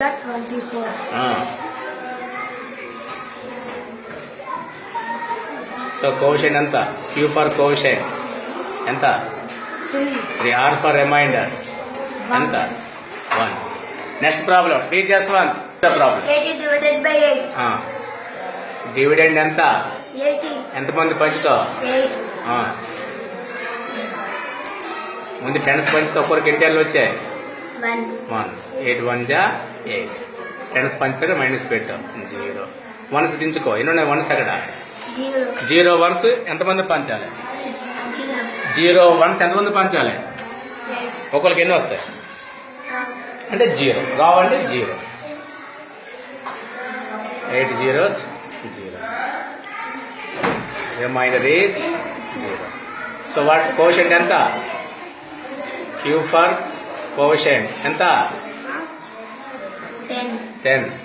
Twenty four so కోవిషెంట్ ఎంత? Q for quotient ఎంత? Three R for remainder ఎంత? One next problem teachers one problem divided by eight dividend ఎంత? ఎంతమంది పంచుతావు eight ఆ. ముందు టెన్స్ పంచితే ఒక్కరికి ఎన్ని వచ్చాయి. వన్. ఎయిట్ వన్ జా ఎయిట్. టెన్స్ పంచితే మైనస్ పెట్టాం జీరో. వన్స్ దించుకో. ఎన్ని ఉన్నాయి వన్స్ అక్కడ జీరో. వన్స్ ఎంతమంది పంచాలి? జీరో. వన్స్ ఎంతమంది పంచాలి? ఒకరికి ఎన్ని వస్తాయి? అంటే zero. రావంటే zero. Eight zeros zero. Remainder is zero. So what quotient ఎంత? క్యూ ఫర్ కోషెంట్ ఎంత? టెన్.